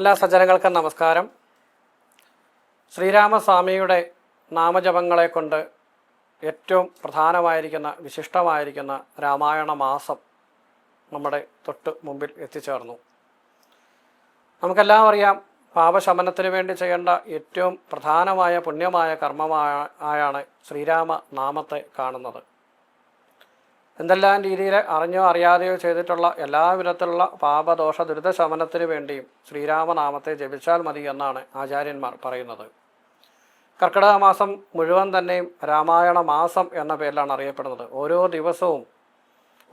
എല്ലാ സജ്ജനങ്ങൾക്കും നമസ്കാരം. ശ്രീരാമസ്വാമിയുടെ നാമജപങ്ങളെ കൊണ്ട് ഏറ്റവും പ്രധാനമായിരിക്കുന്ന വിശിഷ്ടമായിരിക്കുന്ന രാമായണ മാസം നമ്മുടെ തൊട്ട് മുമ്പിൽ എത്തിച്ചേർന്നു. നമുക്കെല്ലാം അറിയാം പാപശമനത്തിന് വേണ്ടി ചെയ്യേണ്ട ഏറ്റവും പ്രധാനമായ പുണ്യമായ കർമ്മമായ ആയാണ് ശ്രീരാമ നാമത്തെ കാണുന്നത്. എന്തെല്ലാം രീതിയിൽ അറിഞ്ഞോ അറിയാതെയോ ചെയ്തിട്ടുള്ള എല്ലാ വിധത്തിലുള്ള പാപദോഷ ദുരിത ശമനത്തിന് വേണ്ടിയും ശ്രീരാമനാമത്തെ ജപിച്ചാൽ മതി എന്നാണ് ആചാര്യന്മാർ പറയുന്നത്. കർക്കിടക മാസം മുഴുവൻ തന്നെയും രാമായണ മാസം എന്ന പേരിലാണ് അറിയപ്പെടുന്നത്. ഓരോ ദിവസവും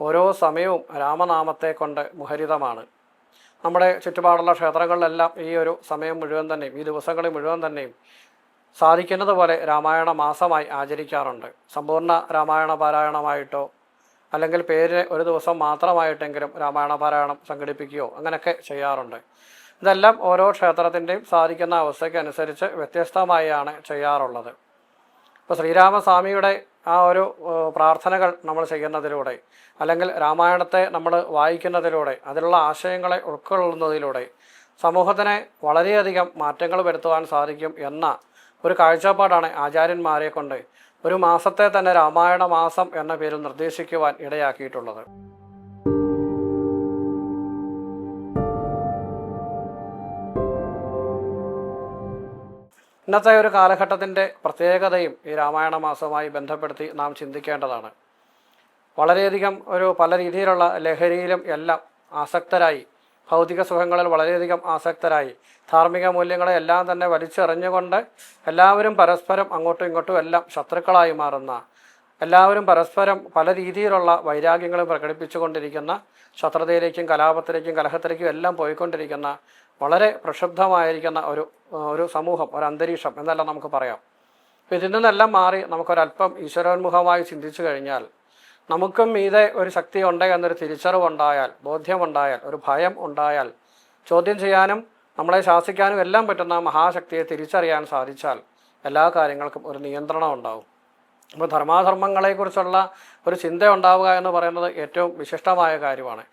ഓരോ സമയവും രാമനാമത്തെ കൊണ്ട് മുഹരിതമാണ്. നമ്മുടെ ചുറ്റുപാടുള്ള ക്ഷേത്രങ്ങളിലെല്ലാം ഈ ഒരു സമയം മുഴുവൻ തന്നെയും ഈ ദിവസങ്ങളിൽ മുഴുവൻ തന്നെയും സാധിക്കുന്നത് പോലെ രാമായണ മാസമായി ആചരിക്കാറുണ്ട്. സമ്പൂർണ രാമായണ പാരായണമായിട്ടോ അല്ലെങ്കിൽ പേര് ഒരു ദിവസം മാത്രമായിട്ടെങ്കിലും രാമായണ പാരായണം സംഘടിപ്പിക്കുകയോ അങ്ങനെയൊക്കെ ചെയ്യാറുണ്ട്. ഇതെല്ലാം ഓരോ ക്ഷേത്രത്തിന്റെയും സാധിക്കുന്ന അവസ്ഥയ്ക്കനുസരിച്ച് വ്യത്യസ്തമായാണ് ചെയ്യാറുള്ളത്. ഇപ്പോൾ ശ്രീരാമസ്വാമിയുടെ ആ ഒരു പ്രാർത്ഥനകൾ നമ്മൾ ചെയ്യുന്നതിലൂടെ അല്ലെങ്കിൽ രാമായണത്തെ നമ്മൾ വായിക്കുന്നതിലൂടെ അതിലുള്ള ആശയങ്ങളെ ഉൾക്കൊള്ളുന്നതിലൂടെ സമൂഹത്തിന് വളരെയധികം മാറ്റങ്ങൾ വരുത്തുവാൻ സാധിക്കും എന്ന ഒരു കാഴ്ചപ്പാടാണ് ആചാര്യന്മാരെ കൊണ്ട് ഒരു മാസത്തെ തന്നെ രാമായണ മാസം എന്ന പേരിൽ നിർദ്ദേശിക്കുവാൻ ഇടയാക്കിയിട്ടുള്ളത്. ഇന്നത്തെ ഒരു കാലഘട്ടത്തിന്റെ പ്രത്യേകതയും ഈ രാമായണ മാസവുമായി ബന്ധപ്പെടുത്തി നാം ചിന്തിക്കേണ്ടതാണ്. വളരെയധികം ഒരു പല രീതിയിലുള്ള ലഹരിയിലും എല്ലാം ആസക്തരായി ഭൗതിക സുഖങ്ങളിൽ വളരെയധികം ആസക്തരായി. ധാർമ്മിക മൂല്യങ്ങളെ എല്ലാം തന്നെ വലിച്ചെറിഞ്ഞുകൊണ്ട് എല്ലാവരും പരസ്പരം അങ്ങോട്ടും ഇങ്ങോട്ടും എല്ലാം ശത്രുക്കളായി മാറുന്ന എല്ലാവരും പരസ്പരം പല രീതിയിലുള്ള വൈരാഗ്യങ്ങളും പ്രകടിപ്പിച്ചുകൊണ്ടിരിക്കുന്ന ശത്രുതയിലേക്കും കലാപത്തിലേക്കും കലഹത്തിലേക്കും എല്ലാം പോയിക്കൊണ്ടിരിക്കുന്ന വളരെ പ്രക്ഷുബ്ധമായിരിക്കുന്ന ഒരു ഒരു സമൂഹം ഒരു അന്തരീക്ഷം എന്നെല്ലാം നമുക്ക് പറയാം. ഇതിൽ നിന്നെല്ലാം മാറി നമുക്കൊരല്പം ഈശ്വരോന്മുഖമായി ചിന്തിച്ചു കഴിഞ്ഞാൽ നമുക്കും മീതെ ഒരു ശക്തി ഉണ്ട് എന്നൊരു തിരിച്ചറിവുണ്ടായാൽ ബോധ്യമുണ്ടായാൽ ഒരു ഭയം ഉണ്ടായാൽ ചോദ്യം ചെയ്യാനും നമ്മളെ ശാസിക്കാനും എല്ലാം പറ്റുന്ന മഹാശക്തിയെ തിരിച്ചറിയാൻ സാധിച്ചാൽ എല്ലാ കാര്യങ്ങൾക്കും ഒരു നിയന്ത്രണം ഉണ്ടാവും. അപ്പോൾ ധർമാധർമ്മങ്ങളെക്കുറിച്ചുള്ള ഒരു ചിന്ത ഉണ്ടാവുക എന്ന് പറയുന്നത് ഏറ്റവും വിശിഷ്ടമായ കാര്യമാണ്.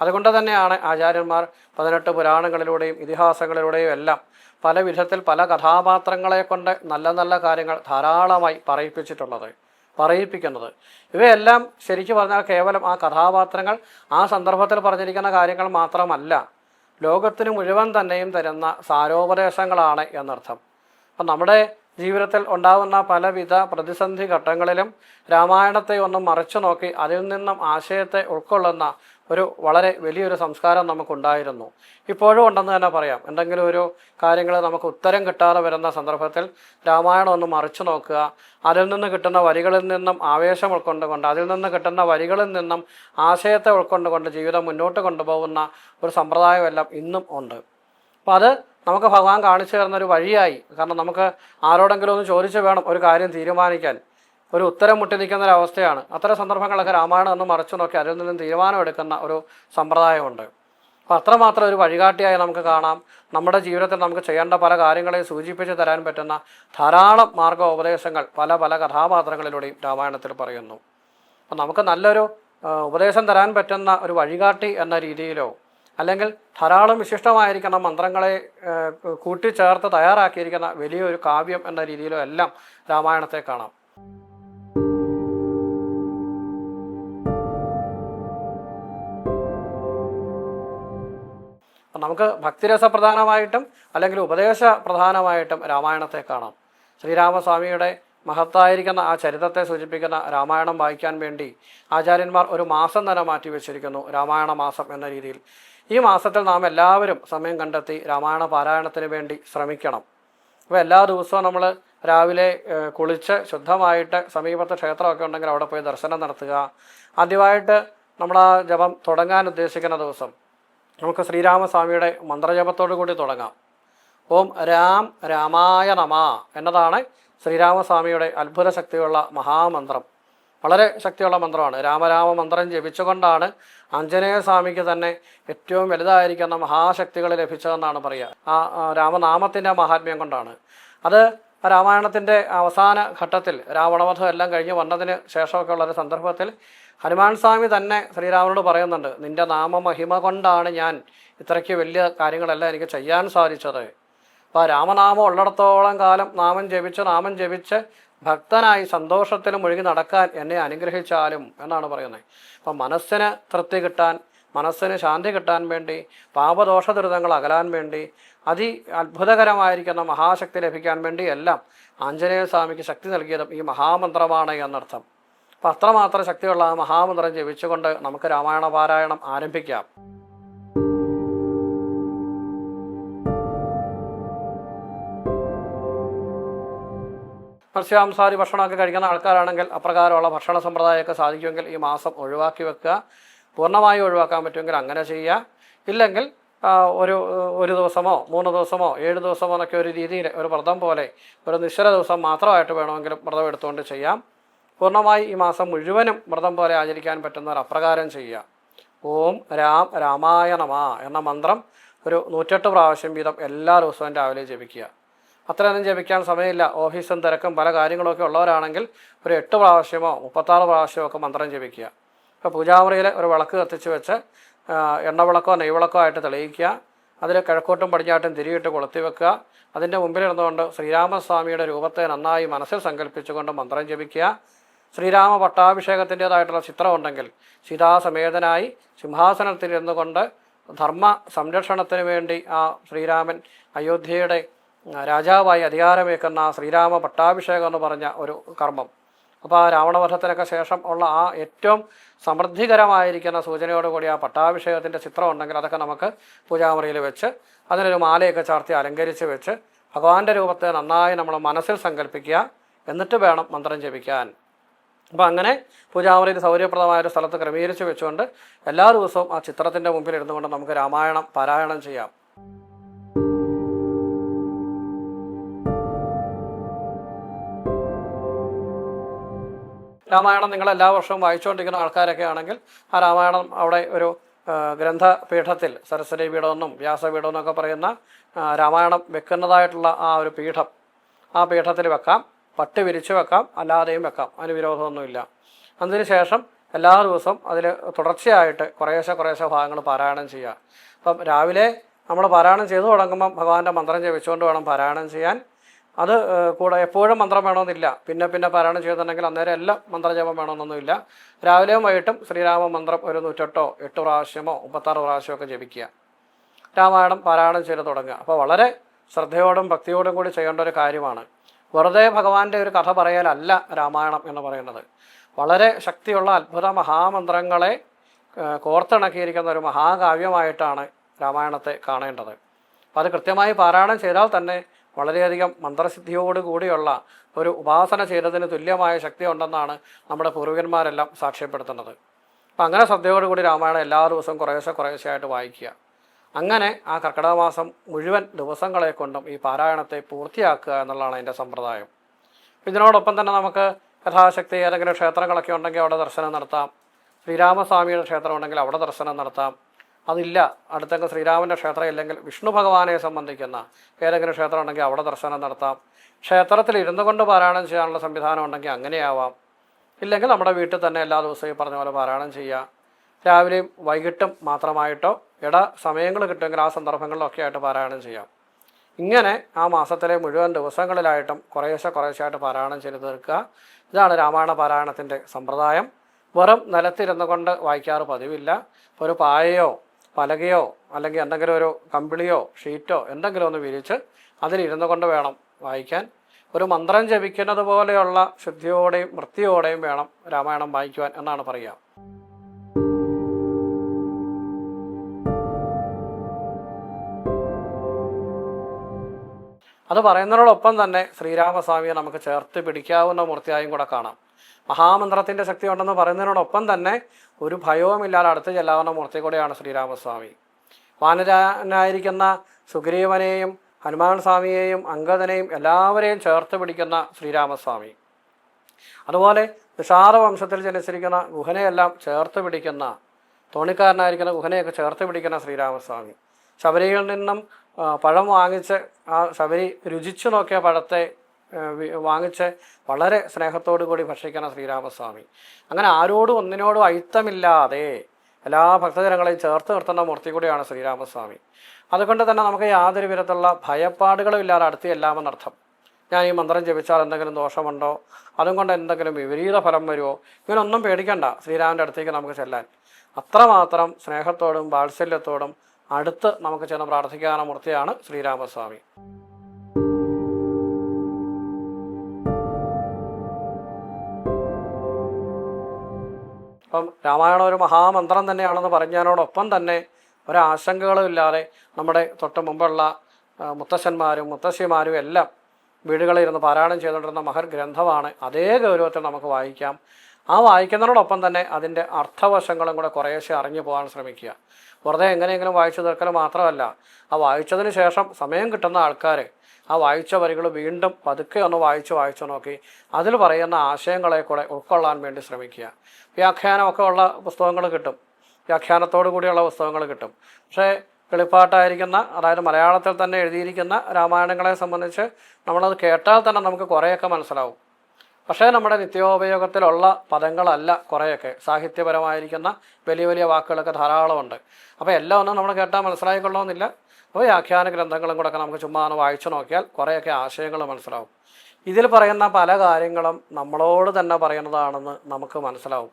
അതുകൊണ്ട് തന്നെയാണ് ആചാര്യന്മാർ പതിനെട്ട് പുരാണങ്ങളിലൂടെയും ഇതിഹാസങ്ങളിലൂടെയും എല്ലാം പല വിധത്തിൽ പല കഥാപാത്രങ്ങളെ കൊണ്ട് നല്ല നല്ല കാര്യങ്ങൾ ധാരാളമായി പറയിപ്പിച്ചിട്ടുള്ളത്. പറയിപ്പിക്കുന്നത്. ഇവയെല്ലാം ശരിക്കും പറഞ്ഞാൽ കേവലം ആ കഥാപാത്രങ്ങൾ ആ സന്ദർഭത്തിൽ പറഞ്ഞിരിക്കുന്ന കാര്യങ്ങൾ മാത്രമല്ല ലോകത്തിന് മുഴുവൻ തന്നെയും തരുന്ന സാരോപദേശങ്ങളാണ് എന്നർത്ഥം. അപ്പം നമ്മുടെ ജീവിതത്തിൽ ഉണ്ടാകുന്ന പലവിധ പ്രതിസന്ധി ഘട്ടങ്ങളിലും രാമായണത്തെ ഒന്ന് മറിച്ചു നോക്കി അതിൽ നിന്നും ആശയത്തെ ഉൾക്കൊള്ളുന്ന ഒരു വളരെ വലിയൊരു സംസ്കാരം നമുക്കുണ്ടായിരുന്നു. ഇപ്പോഴും ഉണ്ടെന്ന് തന്നെ പറയാം. എന്തെങ്കിലും ഒരു കാര്യങ്ങൾ നമുക്ക് ഉത്തരം കിട്ടാതെ വരുന്ന സന്ദർഭത്തിൽ രാമായണം ഒന്ന് മറിച്ചു നോക്കുക. അതിൽ നിന്ന് കിട്ടുന്ന വരികളിൽ നിന്നും ആവേശം ഉൾക്കൊണ്ടുകൊണ്ട് അതിൽ നിന്ന് കിട്ടുന്ന വരികളിൽ നിന്നും ആശയത്തെ ഉൾക്കൊണ്ടുകൊണ്ട് ജീവിതം മുന്നോട്ട് കൊണ്ടുപോകുന്ന ഒരു സമ്പ്രദായമെല്ലാം ഇന്നും ഉണ്ട്. അപ്പോൾ അത് നമുക്ക് ഭഗവാൻ കാണിച്ചു തരുന്ന ഒരു വഴിയായി. കാരണം നമുക്ക് ആരോടെങ്കിലും ഒന്ന് ചോദിച്ചു വേണം ഒരു കാര്യം തീരുമാനിക്കാൻ. ഒരു ഉത്തരം മുട്ടി നിൽക്കുന്ന ഒരു അവസ്ഥയാണ്. അത്തരം സന്ദർഭങ്ങളൊക്കെ രാമായണം ഒന്ന് മറച്ചു നോക്കി അതിൽ നിന്നും തീരുമാനമെടുക്കുന്ന ഒരു സമ്പ്രദായമുണ്ട്. അപ്പോൾ അത്രമാത്രം ഒരു വഴികാട്ടിയായി നമുക്ക് കാണാം. നമ്മുടെ ജീവിതത്തിൽ നമുക്ക് ചെയ്യേണ്ട പല കാര്യങ്ങളെയും സൂചിപ്പിച്ച് തരാൻ പറ്റുന്ന ധാരാളം മാർഗോപദേശങ്ങൾ പല പല കഥാപാത്രങ്ങളിലൂടെയും രാമായണത്തിൽ പറയുന്നു. അപ്പം നമുക്ക് നല്ലൊരു ഉപദേശം തരാൻ പറ്റുന്ന ഒരു വഴികാട്ടി എന്ന രീതിയിലോ അല്ലെങ്കിൽ ധാരാളം വിശിഷ്ടമായിരിക്കുന്ന മന്ത്രങ്ങളെ കൂട്ടിച്ചേർത്ത് തയ്യാറാക്കിയിരിക്കുന്ന വലിയൊരു കാവ്യം എന്ന രീതിയിലോ എല്ലാം രാമായണത്തെ കാണാം. നമുക്ക് ഭക്തിരസ പ്രധാനമായിട്ടും അല്ലെങ്കിൽ ഉപദേശ പ്രധാനമായിട്ടും രാമായണത്തെ കാണാം. ശ്രീരാമസ്വാമിയുടെ മഹത്തായിരിക്കുന്ന ആ ചരിത്രത്തെ സൂചിപ്പിക്കുന്ന രാമായണം വായിക്കാൻ വേണ്ടി ആചാര്യന്മാർ ഒരു മാസം തന്നെ മാറ്റി വെച്ചിരിക്കുന്നു രാമായണ മാസം എന്ന രീതിയിൽ. ഈ മാസത്തിൽ നാം എല്ലാവരും സമയം കണ്ടെത്തി രാമായണ പാരായണത്തിന് വേണ്ടി ശ്രമിക്കണം. അപ്പോൾ എല്ലാ ദിവസവും നമ്മൾ രാവിലെ കുളിച്ച് ശുദ്ധമായിട്ട് സമീപത്ത് ക്ഷേത്രമൊക്കെ ഉണ്ടെങ്കിൽ അവിടെ പോയി ദർശനം നടത്തുക. ആദ്യമായിട്ട് നമ്മൾ ആ ജപം തുടങ്ങാൻ ഉദ്ദേശിക്കുന്ന ദിവസം നമുക്ക് ശ്രീരാമസ്വാമിയുടെ മന്ത്രജപത്തോടു കൂടി തുടങ്ങാം. ഓം രാം രാമായ നമ എന്നതാണ് ശ്രീരാമസ്വാമിയുടെ അത്ഭുത ശക്തിയുള്ള മഹാമന്ത്രം. വളരെ ശക്തിയുള്ള മന്ത്രമാണ്. രാമരാമ മന്ത്രം ജപിച്ചുകൊണ്ടാണ് ആഞ്ജനേയ സ്വാമിക്ക് തന്നെ ഏറ്റവും വലുതായിരിക്കുന്ന മഹാശക്തികൾ ലഭിച്ചതെന്നാണ് പറയുക. ആ രാമനാമത്തിന്റെ മഹാത്മ്യം കൊണ്ടാണ്. അത് രാമായണത്തിന്റെ അവസാന ഘട്ടത്തിൽ രാവണവധം എല്ലാം കഴിഞ്ഞ് വന്നതിന് ശേഷമൊക്കെ ഉള്ള ഒരു സന്ദർഭത്തിൽ ഹനുമാൻ സ്വാമി തന്നെ ശ്രീരാമനോട് പറയുന്നുണ്ട് നിന്റെ നാമമഹിമ കൊണ്ടാണ് ഞാൻ ഇത്രയ്ക്ക് വലിയ കാര്യങ്ങളെല്ലാം എനിക്ക് ചെയ്യാൻ സാധിച്ചത്. അപ്പോൾ രാമനാമം ഉള്ളിടത്തോളം കാലം നാമം ജപിച്ച് നാമം ജപിച്ച് ഭക്തനായി സന്തോഷത്തിലും ഒഴുകി നടക്കാൻ എന്നെ അനുഗ്രഹിച്ചാലും എന്നാണ് പറയുന്നത്. അപ്പം മനസ്സിന് തൃപ്തി കിട്ടാൻ മനസ്സിന് ശാന്തി കിട്ടാൻ വേണ്ടി പാപദോഷ ദുരിതങ്ങൾ അകലാൻ വേണ്ടി അതി അത്ഭുതകരമായിരിക്കുന്ന മഹാശക്തി ലഭിക്കാൻ വേണ്ടി എല്ലാം ആഞ്ജനേയ സ്വാമിക്ക് ശക്തി നൽകിയതും ഈ മഹാമന്ത്രമാണ് എന്നർത്ഥം. അപ്പം അത്രമാത്രം ശക്തിയുള്ള ആ മഹാമന്ത്രം ജപിച്ചുകൊണ്ട് നമുക്ക് രാമായണ പാരായണം ആരംഭിക്കാം. മത്സ്യാംസാരി ഭക്ഷണമൊക്കെ കഴിക്കുന്ന ആൾക്കാരാണെങ്കിൽ അപ്രകാരമുള്ള ഭക്ഷണ സമ്പ്രദായമൊക്കെ സാധിക്കുമെങ്കിൽ ഈ മാസം ഒഴിവാക്കി വെക്കുക. പൂർണമായി ഒഴിവാക്കാൻ പറ്റുമെങ്കിൽ അങ്ങനെ ചെയ്യുക. ഇല്ലെങ്കിൽ ഒരു ഒരു ദിവസമോ മൂന്ന് ദിവസമോ ഏഴ് ദിവസമോ എന്നൊക്കെ ഒരു രീതിയിൽ ഒരു വ്രതം പോലെ ഒരു നിശ്ചല ദിവസം മാത്രമായിട്ട് വേണമെങ്കിലും വ്രതം എടുത്തുകൊണ്ട് ചെയ്യാം. പൂർണമായി ഈ മാസം മുഴുവനും വ്രതം പോലെ ആചരിക്കാൻ പറ്റുന്നവർ അപ്രകാരം ചെയ്യുക. ഓം രാം രാമായ നമ എന്ന മന്ത്രം ഒരു നൂറ്റെട്ട് പ്രാവശ്യം വീതം എല്ലാ ദിവസവും രാവിലെ ജപിക്കുക. അത്രയൊന്നും ജപിക്കാൻ സമയമില്ല. ഓഫീസും തിരക്കും പല കാര്യങ്ങളൊക്കെ ഉള്ളവരാണെങ്കിൽ ഒരു എട്ട് പ്രാവശ്യമോ മുപ്പത്താറ് പ്രാവശ്യമോ ഒക്കെ മന്ത്രം ജപിക്കുക. ഇപ്പോൾ പൂജാമുറിയിൽ ഒരു വിളക്ക് കത്തിച്ച് വെച്ച് എണ്ണവിളക്കോ നെയ്വിളക്കോ ആയിട്ട് തെളിയിക്കുക. അതിൽ കിഴക്കോട്ടും പടിഞ്ഞാട്ടും തിരിയിട്ട് കൊളുത്തി വെക്കുക. അതിന്റെ മുമ്പിലിരുന്നുകൊണ്ട് ശ്രീരാമസ്വാമിയുടെ രൂപത്തെ നന്നായി മനസ്സിൽ സങ്കല്പിച്ചുകൊണ്ട് മന്ത്രം ജപിക്കുക. ശ്രീരാമ പട്ടാഭിഷേകത്തിന്റെതായിട്ടുള്ള ചിത്രമുണ്ടെങ്കിൽ സീതാസമേതനായി സിംഹാസനത്തിൽ ഇരുന്നുകൊണ്ട് ധർമ്മ സംരക്ഷണത്തിന് വേണ്ടി ആ ശ്രീരാമൻ അയോധ്യയുടെ രാജാവായി അധികാരമേക്കുന്ന ആ ശ്രീരാമ പട്ടാഭിഷേകം എന്ന് പറഞ്ഞ ഒരു കർമ്മം. അപ്പോൾ ആ രാവണവധത്തിനൊക്കെ ശേഷം ഉള്ള ആ ഏറ്റവും സമൃദ്ധികരമായിരിക്കുന്ന സൂചനയോടുകൂടി ആ പട്ടാഭിഷേകത്തിന്റെ ചിത്രം ഉണ്ടെങ്കിൽ അതൊക്കെ നമുക്ക് പൂജാമുറിയിൽ വെച്ച് അതിനൊരു മാലയൊക്കെ ചാർത്തി അലങ്കരിച്ച് വെച്ച് ഭഗവാന്റെ രൂപത്തെ നന്നായി നമ്മൾ മനസ്സിൽ സങ്കല്പിക്കുക. എന്നിട്ട് വേണം മന്ത്രം ജപിക്കാൻ. അപ്പോൾ അങ്ങനെ പൂജാമുറിയിൽ സൗകര്യപ്രദമായ ഒരു സ്ഥലത്ത് ക്രമീകരിച്ച് വെച്ചുകൊണ്ട് എല്ലാ ദിവസവും ആ ചിത്രത്തിന്റെ മുമ്പിൽ ഇരുന്നുകൊണ്ട് നമുക്ക് രാമായണം പാരായണം ചെയ്യാം. രാമായണം നിങ്ങൾ എല്ലാ വർഷവും വായിച്ചുകൊണ്ടിരിക്കുന്ന ആൾക്കാരൊക്കെ ആണെങ്കിൽ ആ രാമായണം അവിടെ ഒരു ഗ്രന്ഥപീഠത്തിൽ സരസ്വതി പീഠമെന്നും വ്യാസപീഠമെന്നൊക്കെ പറയുന്ന രാമായണം വെക്കുന്നതായിട്ടുള്ള ആ ഒരു പീഠം ആ പീഠത്തിൽ വെക്കാം. പട്ട് വിരിച്ച് വെക്കാം അല്ലാതെയും വെക്കാം. അതിന് വിരോധമൊന്നുമില്ല. അതിനുശേഷം എല്ലാ ദിവസവും അതിൽ തുടർച്ചയായിട്ട് കുറേശ്ശെ കുറേശ്ശെ ഭാഗങ്ങൾ പാരായണം ചെയ്യുക. അപ്പം രാവിലെ നമ്മൾ പാരായണം ചെയ്തു തുടങ്ങുമ്പം ഭഗവാന്റെ മന്ത്രം ജപിച്ചുകൊണ്ട് വേണം പാരായണം ചെയ്യാൻ. അത് കൂടെ എപ്പോഴും മന്ത്രം വേണമെന്നില്ല. പിന്നെ പിന്നെ പാരായണം ചെയ്തിട്ടുണ്ടെങ്കിൽ അന്നേരം എല്ലാം മന്ത്രജപം വേണമെന്നൊന്നുമില്ല. രാവിലെയും വൈകിട്ടും ശ്രീരാമ മന്ത്രം ഒരു നൂറ്റെട്ടോ എട്ട് പ്രാവശ്യമോ മുപ്പത്താറ് പ്രാവശ്യമോ ഒക്കെ ജപിക്കുക. രാമായണം പാരായണം ചെയ്ത് തുടങ്ങുക. അപ്പോൾ വളരെ ശ്രദ്ധയോടും ഭക്തിയോടും കൂടി ചെയ്യേണ്ട ഒരു കാര്യമാണ്. വെറുതെ ഭഗവാന്റെ ഒരു കഥ പറയലല്ല രാമായണം എന്ന് പറയുന്നത്. വളരെ ശക്തിയുള്ള അത്ഭുത മഹാമന്ത്രങ്ങളെ കോർത്തിണക്കിയിരിക്കുന്ന ഒരു മഹാകാവ്യമായിട്ടാണ് രാമായണത്തെ കാണേണ്ടത്. അപ്പം അത് കൃത്യമായി പാരായണം ചെയ്താൽ തന്നെ വളരെയധികം മന്ത്രസിദ്ധിയോട് കൂടിയുള്ള ഒരു ഉപാസന ചെയ്തതിന് തുല്യമായ ശക്തി ഉണ്ടെന്നാണ് നമ്മുടെ പൂർവികന്മാരെല്ലാം സാക്ഷ്യപ്പെടുത്തുന്നത്. അപ്പം അങ്ങനെ ശ്രദ്ധയോടുകൂടി രാമായണം എല്ലാ ദിവസവും കുറേശ്ശെ കുറേശ്ശെയായിട്ട് വായിക്കുക. അങ്ങനെ ആ കർക്കിടക മാസം മുഴുവൻ ദിവസങ്ങളെ കൊണ്ടും ഈ പാരായണത്തെ പൂർത്തിയാക്കുക എന്നുള്ളതാണ് അതിന്റെ സമ്പ്രദായം. ഇതിനോടൊപ്പം തന്നെ നമുക്ക് യഥാശക്തി ഏതെങ്കിലും ക്ഷേത്രങ്ങളൊക്കെ ഉണ്ടെങ്കിൽ അവിടെ ദർശനം നടത്താം. ശ്രീരാമസ്വാമിയുടെ ക്ഷേത്രം ഉണ്ടെങ്കിൽ അവിടെ ദർശനം നടത്താം. അതില്ല അടുത്തെങ്കിൽ ശ്രീരാമന്റെ ക്ഷേത്രം ഇല്ലെങ്കിൽ വിഷ്ണു ഭഗവാനെ സംബന്ധിക്കുന്ന ഏതെങ്കിലും ക്ഷേത്രം ഉണ്ടെങ്കിൽ അവിടെ ദർശനം നടത്താം. ക്ഷേത്രത്തിൽ ഇരുന്നു കൊണ്ട് പാരായണം ചെയ്യാനുള്ള സംവിധാനം ഉണ്ടെങ്കിൽ അങ്ങനെയാവാം. ഇല്ലെങ്കിൽ നമ്മുടെ വീട്ടിൽ തന്നെ എല്ലാ ദിവസവും ഈ പറഞ്ഞ പോലെ പാരായണം ചെയ്യുക. രാവിലെയും വൈകിട്ടും മാത്രമായിട്ടോ ഇട സമയങ്ങൾ കിട്ടുമെങ്കിൽ ആ സന്ദർഭങ്ങളിലൊക്കെ ആയിട്ട് പാരായണം ചെയ്യാം. ഇങ്ങനെ ആ മാസത്തിലെ മുഴുവൻ ദിവസങ്ങളിലായിട്ടും കുറേശ്ശെ കുറേശ്ശായിട്ട് പാരായണം ചെയ്ത് തീർക്കുക. ഇതാണ് രാമായണ പാരായണത്തിന്റെ സമ്പ്രദായം. വെറും നിലത്തിരുന്നു കൊണ്ട് വായിക്കാറ് പതിവില്ല. ഇപ്പോൾ ഒരു പായയോ പലകയോ അല്ലെങ്കിൽ എന്തെങ്കിലും ഒരു കമ്പിളിയോ ഷീറ്റോ എന്തെങ്കിലും ഒന്ന് വിരിച്ച് അതിലിരുന്നു കൊണ്ട് വേണം വായിക്കാൻ. ഒരു മന്ത്രം ജപിക്കുന്നത് പോലെയുള്ള ശുദ്ധിയോടെയും വൃത്തിയോടെയും വേണം രാമായണം വായിക്കുവാൻ എന്നാണ് പറയുക. അത് പറയുന്നതിനോടൊപ്പം തന്നെ ശ്രീരാമസ്വാമിയെ നമുക്ക് ചേർത്ത് പിടിക്കാവുന്ന മൂർത്തിയായും കൂടെ കാണാം. മഹാമന്ത്രത്തിന്റെ ശക്തി ഉണ്ടെന്ന് പറയുന്നതിനോടൊപ്പം തന്നെ ഒരു ഭയവുമില്ലാതെ അടുത്ത് ചെല്ലാവുന്ന മൂർത്തി കൂടെയാണ് ശ്രീരാമസ്വാമി. വാനരനായിരിക്കുന്ന സുഗ്രീവനെയും ഹനുമാൻ സ്വാമിയെയും അങ്കദനെയും എല്ലാവരെയും ചേർത്ത് പിടിക്കുന്ന ശ്രീരാമസ്വാമി. അതുപോലെ നിഷാദ വംശത്തിൽ ജനിച്ചിരിക്കുന്ന ഗുഹനെയെല്ലാം ചേർത്ത് പിടിക്കുന്ന തോണിക്കാരനായിരിക്കുന്ന ഗുഹനെയൊക്കെ ചേർത്ത് പിടിക്കുന്ന ശ്രീരാമസ്വാമി. ശബരിയിൽ നിന്നും പഴം വാങ്ങിച്ച് ആ ശബരി രുചിച്ചു നോക്കിയ പഴത്തെ വാങ്ങിച്ച് വളരെ സ്നേഹത്തോടു കൂടി ഭക്ഷിക്കണം ശ്രീരാമസ്വാമി. അങ്ങനെ ആരോടും ഒന്നിനോടും അയിത്തമില്ലാതെ എല്ലാ ഭക്തജനങ്ങളെയും ചേർത്ത് നിർത്തുന്ന മൂർത്തി കൂടിയാണ് ശ്രീരാമസ്വാമി. അതുകൊണ്ട് തന്നെ നമുക്ക് യാതൊരു വിധത്തിലുള്ള ഭയപ്പാടുകളും ഇല്ലാതെ അടുത്ത് എല്ലാമെന്നർത്ഥം ഞാൻ ഈ മന്ത്രം ജപിച്ചാൽ എന്തെങ്കിലും ദോഷമുണ്ടോ? അതും കൊണ്ട് എന്തെങ്കിലും വിപരീത ഫലം വരുമോ? ഇങ്ങനൊന്നും പേടിക്കണ്ട. ശ്രീരാമന്റെ അടുത്തേക്ക് നമുക്ക് ചെല്ലാൻ. അത്രമാത്രം സ്നേഹത്തോടും വാത്സല്യത്തോടും അടുത്ത് നമുക്ക് ചെന്ന് പ്രാർത്ഥിക്കാവുന്ന മൂർത്തിയാണ് ശ്രീരാമസ്വാമി. അപ്പം രാമായണം ഒരു മഹാമന്ത്രം തന്നെയാണെന്ന് പറഞ്ഞതിനോടൊപ്പം തന്നെ ഒരാശങ്കകളും ഇല്ലാതെ നമ്മുടെ തൊട്ട് മുമ്പുള്ള മുത്തശ്ശന്മാരും മുത്തശ്ശിമാരും എല്ലാം വീടുകളിൽ ഇരുന്ന് പാരായണം ചെയ്തുകൊണ്ടിരുന്ന മഹർ ഗ്രന്ഥമാണ് അതേ ഗൗരവത്തിൽ നമുക്ക് വായിക്കാം. ആ വായിക്കുന്നതിനോടൊപ്പം തന്നെ അതിന്റെ അർത്ഥവശങ്ങളും കൂടെ കുറേശ്ശെ അറിഞ്ഞു പോകാൻ ശ്രമിക്കുക. വെറുതെ എങ്ങനെയെങ്കിലും വായിച്ചു തീർക്കൽ മാത്രമല്ല ആ വായിച്ചതിന് ശേഷം സമയം കിട്ടുന്ന ആൾക്കാർ ആ വായിച്ച വരികൾ വീണ്ടും പതുക്കെ ഒന്ന് വായിച്ച് വായിച്ചു നോക്കി അതിൽ പറയുന്ന ആശയങ്ങളെ കൂടെ ഉൾക്കൊള്ളാൻ വേണ്ടി ശ്രമിക്കുക. വ്യാഖ്യാനമൊക്കെ ഉള്ള പുസ്തകങ്ങൾ കിട്ടും. വ്യാഖ്യാനത്തോടു കൂടിയുള്ള പുസ്തകങ്ങൾ കിട്ടും. പക്ഷേ കിളിപ്പാട്ടായിരിക്കുന്ന അതായത് മലയാളത്തിൽ തന്നെ എഴുതിയിരിക്കുന്ന രാമായണങ്ങളെ സംബന്ധിച്ച് നമ്മളത് കേട്ടാൽ തന്നെ നമുക്ക് കുറേയൊക്കെ മനസ്സിലാവും. പക്ഷേ നമ്മുടെ നിത്യോപയോഗത്തിലുള്ള പദങ്ങളല്ല കുറേയൊക്കെ. സാഹിത്യപരമായിരിക്കുന്ന വലിയ വലിയ വാക്കുകളൊക്കെ ധാരാളമുണ്ട്. അപ്പോൾ എല്ലാം ഒന്നും നമ്മൾ കേട്ടാൽ മനസ്സിലായിക്കൊള്ളണമെന്നില്ല. അപ്പോൾ വ്യാഖ്യാന ഗ്രന്ഥങ്ങളും കൂടെ നമുക്ക് ചുമ്മാ ഒന്ന് വായിച്ചു നോക്കിയാൽ കുറേയൊക്കെ ആശയങ്ങൾ മനസ്സിലാവും. ഇതിൽ പറയുന്ന പല കാര്യങ്ങളും നമ്മളോട് തന്നെ പറയുന്നതാണെന്ന് നമുക്ക് മനസ്സിലാവും.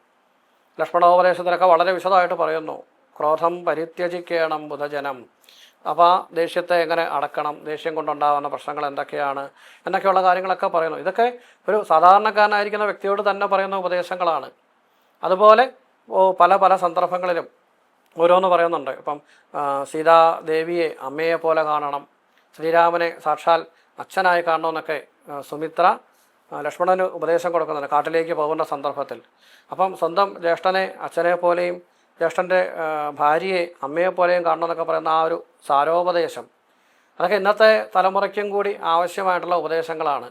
ലക്ഷ്മണോപദേശത്തിലൊക്കെ വളരെ വിശദമായിട്ട് പറയുന്നു. ക്രോധം പരിത്യജിക്കണം ബുധജനം. അപ്പോൾ ആ ദേഷ്യത്തെ എങ്ങനെ അടക്കണം? ദേഷ്യം കൊണ്ടുണ്ടാകുന്ന പ്രശ്നങ്ങൾ എന്തൊക്കെയാണ്? എന്നൊക്കെയുള്ള കാര്യങ്ങളൊക്കെ പറയുന്നു. ഇതൊക്കെ ഒരു സാധാരണക്കാരനായിരിക്കുന്ന വ്യക്തിയോട് തന്നെ പറയുന്ന ഉപദേശങ്ങളാണ്. അതുപോലെ പല പല സന്ദർഭങ്ങളിലും ഓരോന്ന് പറയുന്നുണ്ട്. ഇപ്പം സീതാദേവിയെ അമ്മയെ പോലെ കാണണം ശ്രീരാമനെ സാക്ഷാൽ അച്ഛനായി കാണണമെന്നൊക്കെ സുമിത്ര ലക്ഷ്മണന് ഉപദേശം കൊടുക്കുന്നുണ്ട് കാട്ടിലേക്ക് പോകുന്ന സന്ദർഭത്തിൽ. അപ്പം സ്വന്തം ജ്യേഷ്ഠനെ അച്ഛനെ പോലെയും ജ്യേഷ്ഠന്റെ ഭാര്യയെ അമ്മയെപ്പോലെയും കാണണം എന്നൊക്കെ പറയുന്ന ആ ഒരു സാരോപദേശം. അതൊക്കെ ഇന്നത്തെ തലമുറയ്ക്കും കൂടി ആവശ്യമായിട്ടുള്ള ഉപദേശങ്ങളാണ്.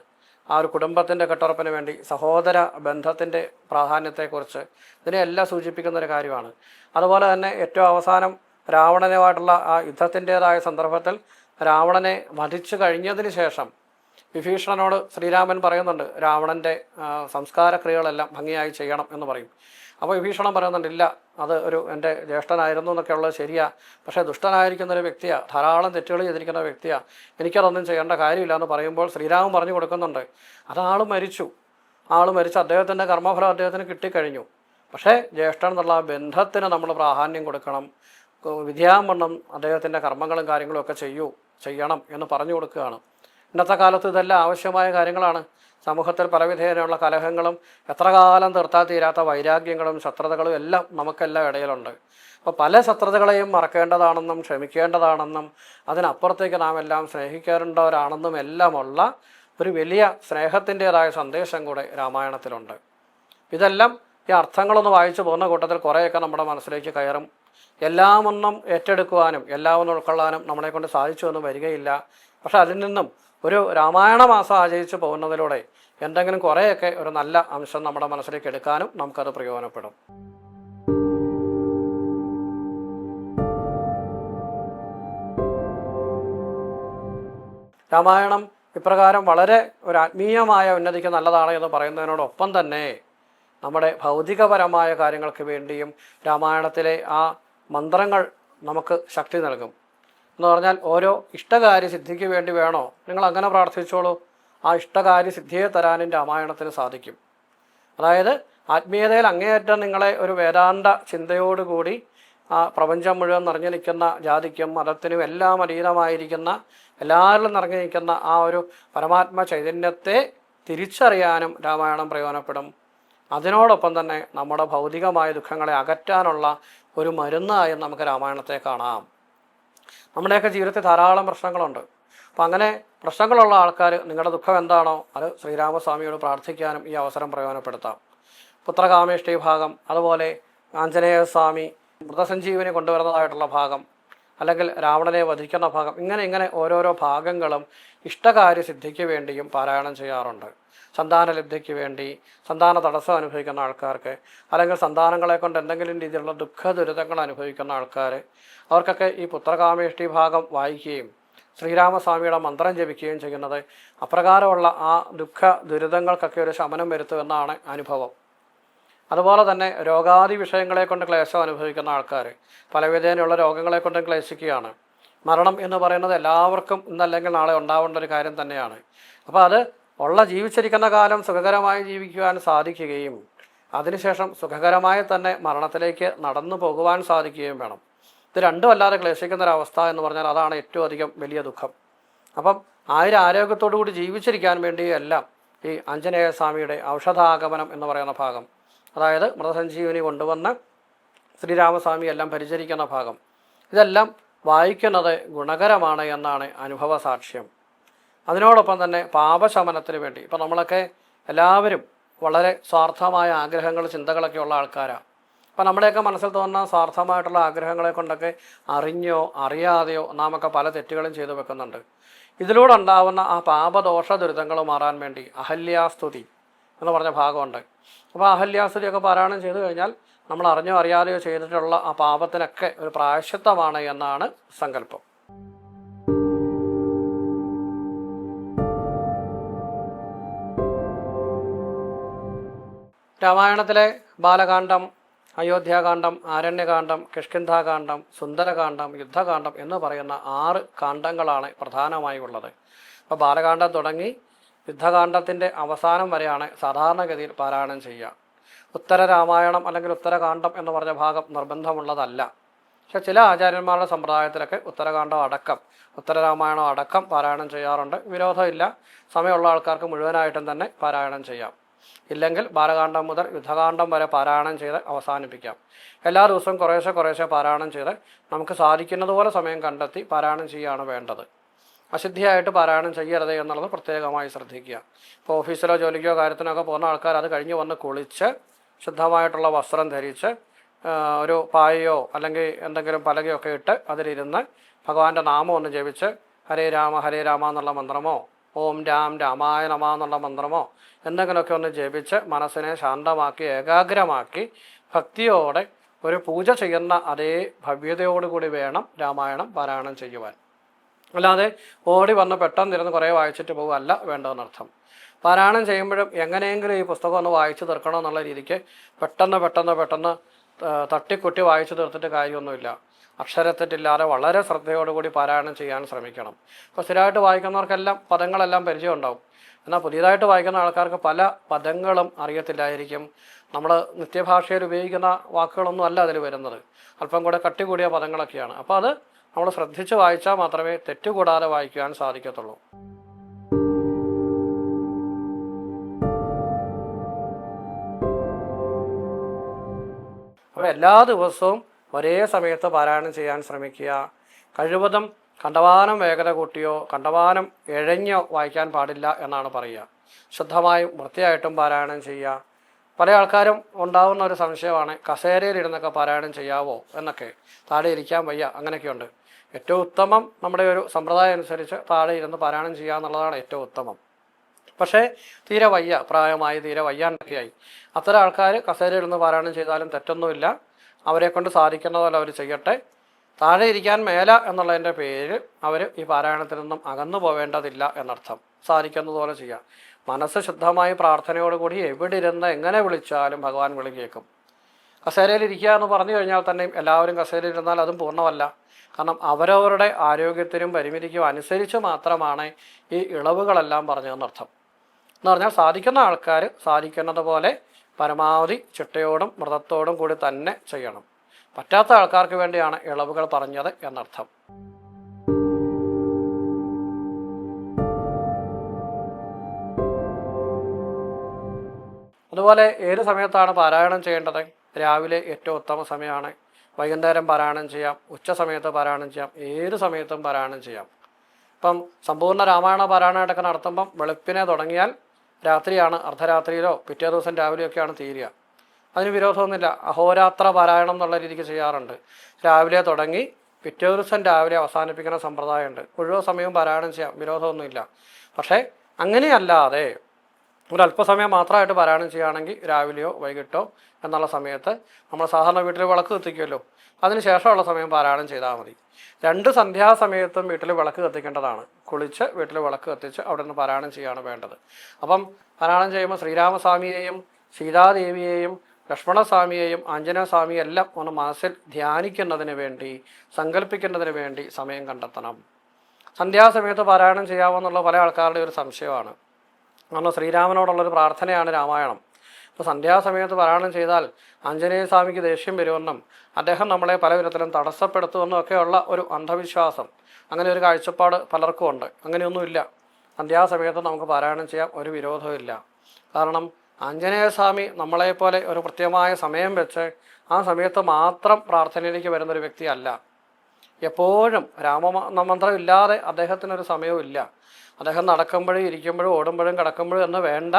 ആ ഒരു കുടുംബത്തിന്റെ കെട്ടുറപ്പിന് വേണ്ടി സഹോദര ബന്ധത്തിന്റെ പ്രാധാന്യത്തെക്കുറിച്ച് ഇതിനെയെല്ലാം സൂചിപ്പിക്കുന്ന ഒരു കാര്യമാണ്. അതുപോലെ തന്നെ ഏറ്റവും അവസാനം രാവണനുമായിട്ടുള്ള ആ യുദ്ധത്തിന്റേതായ സന്ദർഭത്തിൽ രാവണനെ വധിച്ചു കഴിഞ്ഞതിന് ശേഷം വിഭീഷണനോട് ശ്രീരാമൻ പറയുന്നുണ്ട് രാവണന്റെ സംസ്കാരക്രിയകളെല്ലാം സംസ്കാര ക്രിയകളെല്ലാം ഭംഗിയായി ചെയ്യണം എന്ന് പറയും. അപ്പോൾ വിഭീഷണം പറയുന്നുണ്ട് ഇല്ല അത് ഒരു എന്റെ ജ്യേഷ്ഠനായിരുന്നു എന്നൊക്കെ ഉള്ളത് ശരിയാണ് പക്ഷേ ദുഷ്ടനായിരിക്കുന്ന ഒരു വ്യക്തിയാണ് ധാരാളം തെറ്റുകൾ ചെയ്തിരിക്കുന്ന വ്യക്തിയാണ് എനിക്കതൊന്നും ചെയ്യേണ്ട കാര്യമില്ല എന്ന് പറയുമ്പോൾ ശ്രീരാമൻ പറഞ്ഞു കൊടുക്കുന്നുണ്ട്. അതാൾ മരിച്ചു. ആൾ മരിച്ച അദ്ദേഹത്തിന്റെ കർമ്മഫലം അദ്ദേഹത്തിന് കിട്ടിക്കഴിഞ്ഞു. പക്ഷേ ജ്യേഷ്ഠൻ എന്നുള്ള ബന്ധത്തിന് നമ്മൾ പ്രാധാന്യം കൊടുക്കണം. വിദ്യാമണ്ണം അദ്ദേഹത്തിന്റെ കർമ്മങ്ങളും കാര്യങ്ങളും ഒക്കെ ചെയ്യൂ ചെയ്യണം എന്ന് പറഞ്ഞു കൊടുക്കുകയാണ്. ഇന്നത്തെ കാലത്ത് ഇതെല്ലാം ആവശ്യമായ കാര്യങ്ങളാണ്. സമൂഹത്തിൽ പലവിധേനയുള്ള കലഹങ്ങളും എത്ര കാലം തീർത്താൽ തീരാത്ത വൈരാഗ്യങ്ങളും ശത്രുതകളും എല്ലാം നമുക്കെല്ലാം ഇടയിലുണ്ട്. അപ്പോൾ പല ശത്രുതകളെയും മറക്കേണ്ടതാണെന്നും ക്ഷമിക്കേണ്ടതാണെന്നും അതിനപ്പുറത്തേക്ക് നാം എല്ലാം സ്നേഹിക്കേണ്ടവരാണെന്നും എല്ലാമുള്ള ഒരു വലിയ സ്നേഹത്തിന്റെതായ സന്ദേശം കൂടെ രാമായണത്തിലുണ്ട്. ഇതെല്ലാം ഈ അർത്ഥങ്ങളൊന്ന് വായിച്ചു പോകുന്ന കൂട്ടത്തിൽ കുറേയൊക്കെ നമ്മുടെ മനസ്സിലേക്ക് കയറും. എല്ലാമൊന്നും ഏറ്റെടുക്കുവാനും എല്ലാമൊന്നും ഉൾക്കൊള്ളാനും നമ്മളെ കൊണ്ട് സാധിച്ചു എന്ന് വരികയില്ല. പക്ഷെ അതിൽ നിന്നും ഒരു രാമായണ മാസം ആചരിച്ച് പോകുന്നതിലൂടെ എന്തെങ്കിലും കുറേയൊക്കെ ഒരു നല്ല അംശം നമ്മുടെ മനസ്സിലേക്ക് എടുക്കാനും നമുക്കത് പ്രയോജനപ്പെടും. രാമായണം ഇപ്രകാരം വളരെ ഒരു ആത്മീയമായ ഉന്നതിക്ക് നല്ലതാണ് എന്ന് പറയുന്നതിനോടൊപ്പം തന്നെ നമ്മുടെ ഭൗതികപരമായ കാര്യങ്ങൾക്ക് വേണ്ടിയും രാമായണത്തിലെ ആ മന്ത്രങ്ങൾ നമുക്ക് ശക്തി നൽകും. എന്ന് പറഞ്ഞാൽ ഓരോ ഇഷ്ടകാര്യ സിദ്ധിക്ക് വേണ്ടി വേണോ? നിങ്ങൾ അങ്ങനെ പ്രാർത്ഥിച്ചോളൂ. ആ ഇഷ്ടകാര്യ സിദ്ധിയെ തരാനും രാമായണത്തിന് സാധിക്കും. അതായത് ആത്മീയതയിൽ അങ്ങേയറ്റം നിങ്ങളെ ഒരു വേദാന്ത ചിന്തയോടുകൂടി ആ പ്രപഞ്ചം മുഴുവൻ നിറഞ്ഞു നിൽക്കുന്ന ജാതിക്കും മതത്തിനും എല്ലാം അതീതമായിരിക്കുന്ന എല്ലാവരിലും നിറഞ്ഞു നിൽക്കുന്ന ആ ഒരു പരമാത്മ ചൈതന്യത്തെ തിരിച്ചറിയാനും രാമായണം പ്രയോജനപ്പെടും. അതിനോടൊപ്പം തന്നെ നമ്മുടെ ഭൗതികമായ ദുഃഖങ്ങളെ അകറ്റാനുള്ള ഒരു മരുന്നായും നമുക്ക് രാമായണത്തെ കാണാം. നമ്മുടെയൊക്കെ ജീവിതത്തിൽ ധാരാളം പ്രശ്നങ്ങളുണ്ട്. അപ്പോൾ അങ്ങനെ പ്രശ്നങ്ങളുള്ള ആൾക്കാർ നിങ്ങളുടെ ദുഃഖം എന്താണോ അത് ശ്രീരാമസ്വാമിയോട് പ്രാർത്ഥിക്കാനും ഈ അവസരം പ്രയോജനപ്പെടുത്താം. പുത്രകാമേഷ്ടി ഭാഗം അതുപോലെ ആഞ്ജനേയ സ്വാമി മൃതസഞ്ജീവനി കൊണ്ടുവരുന്നതായിട്ടുള്ള ഭാഗം അല്ലെങ്കിൽ രാവണനെ വധിക്കുന്ന ഭാഗം ഇങ്ങനെ ഇങ്ങനെ ഓരോരോ ഭാഗങ്ങളും ഇഷ്ടകാര്യ സിദ്ധിക്ക് വേണ്ടിയും പാരായണം ചെയ്യാറുണ്ട്. സന്താനലബ്ധിക്ക് വേണ്ടി സന്താന തടസ്സം അനുഭവിക്കുന്ന ആൾക്കാർക്ക് അല്ലെങ്കിൽ സന്താനങ്ങളെ കൊണ്ട് എന്തെങ്കിലും രീതിയിലുള്ള ദുഃഖ ദുരിതങ്ങൾ അനുഭവിക്കുന്ന ആൾക്കാർ അവർക്കൊക്കെ ഈ പുത്രകാമേഷ്ടി ഭാഗം വായിക്കുകയും ശ്രീരാമസ്വാമിയുടെ മന്ത്രം ജപിക്കുകയും ചെയ്യുന്നത് അപ്രകാരമുള്ള ആ ദുഃഖ ദുരിതങ്ങൾക്കൊക്കെ ഒരു ശമനം വരുത്തുമെന്നാണ് അനുഭവം. അതുപോലെ തന്നെ രോഗാദി വിഷയങ്ങളെ കൊണ്ട് ക്ലേശം അനുഭവിക്കുന്ന ആൾക്കാർ പലവിധേനയുള്ള രോഗങ്ങളെ കൊണ്ടും ക്ലേശിക്കുകയാണ്. മരണം എന്ന് പറയുന്നത് എല്ലാവർക്കും ഇന്നല്ലെങ്കിൽ നാളെ ഉണ്ടാവേണ്ട ഒരു കാര്യം തന്നെയാണ്. അപ്പോൾ അത് ഉള്ള ജീവിച്ചിരിക്കുന്ന കാലം സുഖകരമായി ജീവിക്കുവാൻ സാധിക്കുകയും അതിനുശേഷം സുഖകരമായി തന്നെ മരണത്തിലേക്ക് നടന്നു പോകുവാൻ സാധിക്കുകയും വേണം. ഇത് രണ്ടും അല്ലാതെ ക്ലേശിക്കുന്ന ഒരവസ്ഥ എന്ന് പറഞ്ഞാൽ അതാണ് ഏറ്റവും അധികം വലിയ ദുഃഖം. അപ്പം ആയിരം ആരോഗ്യത്തോടു കൂടി ജീവിച്ചിരിക്കാൻ വേണ്ടിയെല്ലാം ഈ ആഞ്ജനേയ സ്വാമിയുടെ ഔഷധാഗമനം എന്ന് പറയുന്ന ഭാഗം അതായത് മൃതസഞ്ജീവനി കൊണ്ടുവന്ന് ശ്രീരാമസ്വാമി എല്ലാം പരിചരിക്കുന്ന ഭാഗം ഇതെല്ലാം വായിക്കുന്നത് ഗുണകരമാണ് എന്നാണ് അനുഭവ സാക്ഷ്യം അതിനോടൊപ്പം തന്നെ പാപശമനത്തിന് വേണ്ടി. ഇപ്പം നമ്മളൊക്കെ എല്ലാവരും വളരെ സ്വാർത്ഥമായ ആഗ്രഹങ്ങൾ ചിന്തകളൊക്കെ ഉള്ള ആൾക്കാരാണ് അപ്പം നമ്മുടെയൊക്കെ മനസ്സിൽ തോന്നുന്ന സ്വാർത്ഥമായിട്ടുള്ള ആഗ്രഹങ്ങളെ കൊണ്ടൊക്കെ അറിഞ്ഞോ അറിയാതെയോ നാമൊക്കെ പല തെറ്റുകളും ചെയ്തു വെക്കുന്നുണ്ട്. ഇതിലൂടെ ഉണ്ടാവുന്ന ആ പാപദോഷ ദുരിതങ്ങൾ മാറാൻ വേണ്ടി അഹല്യാസ്തുതി എന്ന് പറഞ്ഞ ഭാഗമുണ്ട്. അപ്പോൾ അഹല്യാസ്തുതിയൊക്കെ പാരായണം ചെയ്തു കഴിഞ്ഞാൽ നമ്മൾ അറിഞ്ഞോ അറിയാതെയോ ചെയ്തിട്ടുള്ള ആ പാപത്തിനൊക്കെ ഒരു പ്രായശ്ചിത്തമാണ് എന്നാണ് സങ്കല്പം. രാമായണത്തിലെ ബാലകാന്ഡം അയോധ്യാകാന്ഡം ആരണ്യകാന്ഡം കിഷ്കിന്ധാകാന്ഡം സുന്ദരകാന്ഡം യുദ്ധകാന്ഡം എന്ന് പറയുന്ന ആറ് കാണ്ഡങ്ങളാണ് പ്രധാനമായി ഉള്ളത് അപ്പോൾ ബാലകാന്ഡം തുടങ്ങി യുദ്ധകാന്ഡത്തിന്റെ അവസാനം വരെയാണ് സാധാരണഗതിയിൽ പാരായണം ചെയ്യുക. ഉത്തര രാമായണം അല്ലെങ്കിൽ ഉത്തരകാന്ഡം എന്ന് പറഞ്ഞ ഭാഗം നിർബന്ധമുള്ളതല്ല. പക്ഷെ ചില ആചാര്യന്മാരുടെ സമ്പ്രദായത്തിലൊക്കെ ഉത്തരകാന്ഡം അടക്കം ഉത്തരരാമായണം അടക്കം പാരായണം ചെയ്യാറുണ്ട്. വിരോധമില്ല. സമയമുള്ള ആൾക്കാർക്ക് മുഴുവനായിട്ടും തന്നെ പാരായണം ചെയ്യാം. ഇല്ലെങ്കിൽ ബാലകാന്ഡം മുതൽ യുദ്ധകാന്ഡം വരെ പാരായണം ചെയ്ത് അവസാനിപ്പിക്കാം. എല്ലാ ദിവസവും കുറേശ്ശെ കുറേശ്ശെ പാരായണം ചെയ്ത് നമുക്ക് സാധിക്കുന്നതുപോലെ സമയം കണ്ടെത്തി പാരായണം ചെയ്യുകയാണ് വേണ്ടത്. അശുദ്ധിയായിട്ട് പാരായണം ചെയ്യരുത് എന്നുള്ളത് പ്രത്യേകമായി ശ്രദ്ധിക്കുക. ഇപ്പോൾ ഓഫീസിലോ ജോലിക്കോ കാര്യത്തിനൊക്കെ പോകുന്ന ആൾക്കാർ അത് കഴിഞ്ഞ് വന്ന് കുളിച്ച് ശുദ്ധമായിട്ടുള്ള വസ്ത്രം ധരിച്ച് ഒരു പായയോ അല്ലെങ്കിൽ എന്തെങ്കിലും പലകയോ ഒക്കെ ഇട്ട് അതിലിരുന്ന് ഭഗവാന്റെ നാമം ഒന്ന് ജപിച്ച് ഹരേ രാമ ഹരേ രാമ എന്നുള്ള മന്ത്രമോ ഓം രാം രാമായ നമ എന്നുള്ള മന്ത്രമോ എന്തെങ്കിലുമൊക്കെ ഒന്ന് ജപിച്ച് മനസ്സിനെ ശാന്തമാക്കി ഏകാഗ്രമാക്കി ഭക്തിയോടെ ഒരു പൂജ ചെയ്യുന്ന അതേ ഭവ്യതയോടുകൂടി വേണം രാമായണം പാരായണം ചെയ്യുവാൻ. അല്ലാതെ ഓടി വന്ന് പെട്ടെന്നിരുന്ന് കുറേ വായിച്ചിട്ട് പോകുകയല്ല വേണ്ടതെന്നർത്ഥം. പാരായണം ചെയ്യുമ്പോഴും എങ്ങനെയെങ്കിലും ഈ പുസ്തകം ഒന്ന് വായിച്ചു തീർക്കണമെന്നുള്ള രീതിക്ക് പെട്ടെന്ന് പെട്ടെന്ന് പെട്ടെന്ന് തട്ടിക്കുട്ടി വായിച്ചു തീർത്തിട്ട് കാര്യമൊന്നുമില്ല. അക്ഷരത്തെറ്റില്ലാതെ വളരെ ശ്രദ്ധയോടുകൂടി പാരായണം ചെയ്യാൻ ശ്രമിക്കണം. അപ്പോൾ സ്ഥിരമായിട്ട് വായിക്കുന്നവർക്കെല്ലാം പദങ്ങളെല്ലാം പരിചയം ഉണ്ടാവും എന്നാൽ പുതിയതായിട്ട് വായിക്കുന്ന ആൾക്കാർക്ക് പല പദങ്ങളും അറിയത്തില്ലായിരിക്കും. നമ്മൾ നിത്യഭാഷയിൽ ഉപയോഗിക്കുന്ന വാക്കുകളൊന്നും അല്ല അതിൽ വരുന്നത്. അല്പം കൂടെ കട്ടി കൂടിയ പദങ്ങളൊക്കെയാണ്. അപ്പോൾ അത് നമ്മൾ ശ്രദ്ധിച്ച് വായിച്ചാൽ മാത്രമേ തെറ്റുകൂടാതെ വായിക്കുവാൻ സാധിക്കത്തുള്ളൂ. അപ്പോൾ എല്ലാ ദിവസവും ഒരേ സമയത്ത് പാരായണം ചെയ്യാൻ ശ്രമിക്കുക. കഴിവതും കണ്ടവാനം വേഗത കൂട്ടിയോ കണ്ടവാനം എഴഞ്ഞോ വായിക്കാൻ പാടില്ല എന്നാണ് പറയുക. ശുദ്ധമായും വൃത്തിയായിട്ടും പാരായണം ചെയ്യുക. പല ആൾക്കാരും ഉണ്ടാവുന്ന ഒരു സംശയമാണ് കസേരയിലിരുന്നൊക്കെ പാരായണം ചെയ്യാവോ എന്നൊക്കെ. താഴെ ഇരിക്കാൻ വയ്യ അങ്ങനെയൊക്കെയുണ്ട്. ഏറ്റവും ഉത്തമം നമ്മുടെ ഒരു സമ്പ്രദായം അനുസരിച്ച് താഴെ ഇരുന്ന് പാരായണം ചെയ്യുക എന്നുള്ളതാണ് ഏറ്റവും ഉത്തമം. പക്ഷേ തീരെ വയ്യ പ്രായമായി തീരെ വയ്യാണ്ടൊക്കെയായി. അത്തരം ആൾക്കാർ കസേരയിലിരുന്ന് പാരായണം ചെയ്താലും തെറ്റൊന്നുമില്ല. അവരെ കൊണ്ട് സാധിക്കുന്ന അവർ ചെയ്യട്ടെ. താഴെ ഇരിക്കാൻ മേല എന്നുള്ളതിന്റെ പേര് അവർ ഈ പാരായണത്തിൽ നിന്നും അകന്നു പോവേണ്ടതില്ല എന്നർത്ഥം. സാധിക്കുന്നതുപോലെ ചെയ്യാം. മനസ്സ് ശുദ്ധമായി പ്രാർത്ഥനയോടുകൂടി എവിടെ ഇരുന്ന് എങ്ങനെ വിളിച്ചാലും ഭഗവാൻ വിളി കേൾക്കും. കസേരയിൽ ഇരിക്കുക എന്ന് പറഞ്ഞു കഴിഞ്ഞാൽ തന്നെയും എല്ലാവരും കസേരയിൽ ഇരുന്നാൽ അതും പൂർണമല്ല. കാരണം അവരവരുടെ ആരോഗ്യത്തിനും പരിമിതിക്കും അനുസരിച്ച് മാത്രമാണ് ഈ ഇളവുകളെല്ലാം പറഞ്ഞതെന്നർത്ഥം. എന്ന് പറഞ്ഞാൽ സാധിക്കുന്ന ആൾക്കാർ സാധിക്കുന്നത് പോലെ പരമാവധി ചിട്ടയോടും മൃതത്തോടും കൂടി തന്നെ ചെയ്യണം. പറ്റാത്ത ആൾക്കാർക്ക് വേണ്ടിയാണ് ഇളവുകൾ പറഞ്ഞത് എന്നർത്ഥം. അതുപോലെ ഏത് സമയത്താണ് പാരായണം ചെയ്യേണ്ടത്? രാവിലെ ഏറ്റവും ഉത്തമ സമയമാണ്. വൈകുന്നേരം പാരായണം ചെയ്യാം. ഉച്ച സമയത്ത് പാരായണം ചെയ്യാം. ഏത് സമയത്തും പാരായണം ചെയ്യാം. ഇപ്പം സമ്പൂർണ രാമായണ പാരായണമായിട്ടൊക്കെ നടത്തുമ്പം വെളുപ്പിനെ തുടങ്ങിയാൽ രാത്രിയാണ് അർദ്ധരാത്രിയിലോ പിറ്റേ ദിവസം രാവിലെയൊക്കെയാണ് തീരുക. അതിന് വിരോധമൊന്നുമില്ല. അഹോരാത്ര പാരായണം എന്നുള്ള രീതിക്ക് ചെയ്യാറുണ്ട്. രാവിലെ തുടങ്ങി പിറ്റേ ദിവസം രാവിലെ അവസാനിപ്പിക്കുന്ന സമ്പ്രദായമുണ്ട്. മുഴുവൻ സമയവും പാരായണം ചെയ്യാം. വിരോധമൊന്നുമില്ല. പക്ഷേ അങ്ങനെയല്ലാതെ ഒരു അല്പസമയം മാത്രമായിട്ട് പാരായണം ചെയ്യുകയാണെങ്കിൽ രാവിലെയോ വൈകിട്ടോ എന്നുള്ള സമയത്ത് നമ്മൾ സാധാരണ വീട്ടിൽ വിളക്ക് കത്തിക്കുമല്ലോ. അതിന് ശേഷമുള്ള സമയം പാരായണം ചെയ്താൽ മതി. രണ്ട് സന്ധ്യാസമയത്തും വീട്ടിൽ വിളക്ക് കത്തിക്കേണ്ടതാണ്. കുളിച്ച് വീട്ടിൽ വിളക്ക് കത്തിച്ച് അവിടെ നിന്ന് പാരായണം ചെയ്യുകയാണ് വേണ്ടത്. അപ്പം പാരായണം ചെയ്യുമ്പോൾ ശ്രീരാമസ്വാമിയെയും സീതാദേവിയെയും ലക്ഷ്മണസ്വാമിയെയും ആഞ്ജനേയസ്വാമിയെയും എല്ലാം ഒന്ന് മനസ്സിൽ ധ്യാനിക്കുന്നതിന് വേണ്ടി സങ്കല്പിക്കുന്നതിന് വേണ്ടി സമയം കണ്ടെത്തണം. സന്ധ്യാസമയത്ത് പാരായണം ചെയ്യാമെന്നുള്ള പല ആൾക്കാരുടെ ഒരു സംശയമാണ്. കാരണം ശ്രീരാമനോടുള്ളൊരു പ്രാർത്ഥനയാണ് രാമായണം. ഇപ്പോൾ സന്ധ്യാസമയത്ത് പാരായണം ചെയ്താൽ ആഞ്ജനേയ സ്വാമിക്ക് ദേഷ്യം വരുമെന്നും അദ്ദേഹം നമ്മളെ പല വിധത്തിലും തടസ്സപ്പെടുത്തുമെന്നും ഒക്കെയുള്ള ഒരു അന്ധവിശ്വാസം. അങ്ങനെ ഒരു കാഴ്ചപ്പാട് പലർക്കും ഉണ്ട് അങ്ങനെയൊന്നുമില്ല. സന്ധ്യാസമയത്ത് നമുക്ക് പാരായണം ചെയ്യാം ഒരു വിരോധമില്ല കാരണം ആഞ്ജനേയ സ്വാമി നമ്മളെപ്പോലെ ഒരു കൃത്യമായ സമയം വെച്ച് ആ സമയത്ത് മാത്രം പ്രാർത്ഥനയിലേക്ക് വരുന്നൊരു വ്യക്തിയല്ല. എപ്പോഴും രാമമന്ത്രം ഇല്ലാതെ അദ്ദേഹത്തിനൊരു സമയവും ഇല്ല അദ്ദേഹം നടക്കുമ്പോഴും ഇരിക്കുമ്പോഴും ഓടുമ്പോഴും കിടക്കുമ്പോഴും എന്ന് വേണ്ട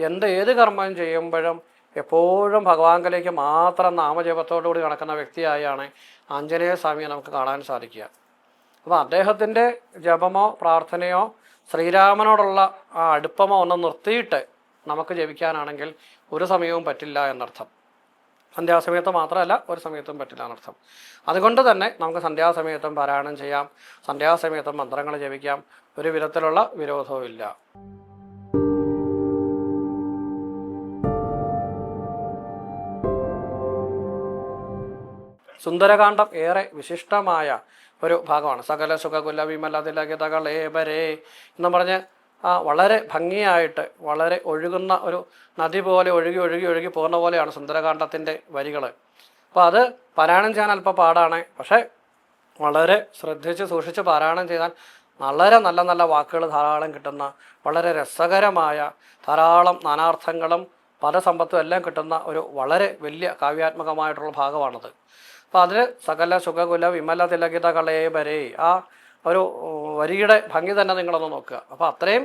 എന്ത് ഏത് കർമ്മം ചെയ്യുമ്പോഴും എപ്പോഴും ഭഗവാൻകലേക്ക് മാത്രം നാമജപത്തോടുകൂടി നടക്കുന്ന വ്യക്തിയായാണ് ആഞ്ജനേയ സ്വാമിയെ നമുക്ക് കാണാൻ സാധിക്കുക. അപ്പോൾ അദ്ദേഹത്തിന്റെ ജപമോ പ്രാർത്ഥനയോ ശ്രീരാമനോടുള്ള ആ അടുപ്പമോ ഒന്ന് നിർത്തിയിട്ട് നമുക്ക് ജപിക്കാനാണെങ്കിൽ ഒരു സമയവും പറ്റില്ല എന്നർത്ഥം. സന്ധ്യാസമയത്ത് മാത്രമല്ല ഒരു സമയത്തും പറ്റില്ല എന്നർത്ഥം. അതുകൊണ്ട് തന്നെ നമുക്ക് സന്ധ്യാസമയത്തും പാരായണം ചെയ്യാം സന്ധ്യാസമയത്തും മന്ത്രങ്ങൾ ജപിക്കാം ഒരു വിധത്തിലുള്ള വിരോധവും ഇല്ല സുന്ദരകാന്ഡം ഏറെ വിശിഷ്ടമായ ഒരു ഭാഗമാണ്. സകല സുഖകുല വിമല തിലകിതകൾ ഏവരേ എന്ന് പറഞ്ഞ് ആ വളരെ ഭംഗിയായിട്ട് വളരെ ഒഴുകുന്ന ഒരു നദി പോലെ ഒഴുകി ഒഴുകി ഒഴുകി പോകുന്ന പോലെയാണ് സുന്ദരകാന്ഡത്തിന്റെ വരികൾ. അപ്പോൾ അത് പാരായണം ചെയ്യാൻ അല്പം പാടാണ്. പക്ഷേ വളരെ ശ്രദ്ധിച്ച് സൂക്ഷിച്ച് പാരായണം ചെയ്താൽ വളരെ നല്ല നല്ല വാക്കുകൾ ധാരാളം കിട്ടുന്ന വളരെ രസകരമായ ധാരാളം നാനാർത്ഥങ്ങളും പദസമ്പത്തും എല്ലാം കിട്ടുന്ന ഒരു വളരെ വലിയ കാവ്യാത്മകമായിട്ടുള്ള ഭാഗമാണത്. അപ്പോൾ അതിൽ സകല സുഖകുല വിമല തിലകിത കളയെ വരെ. ആ ഒരു വരിയുടെ ഭംഗി തന്നെ നിങ്ങളൊന്ന് നോക്കുക. അപ്പോൾ അത്രയും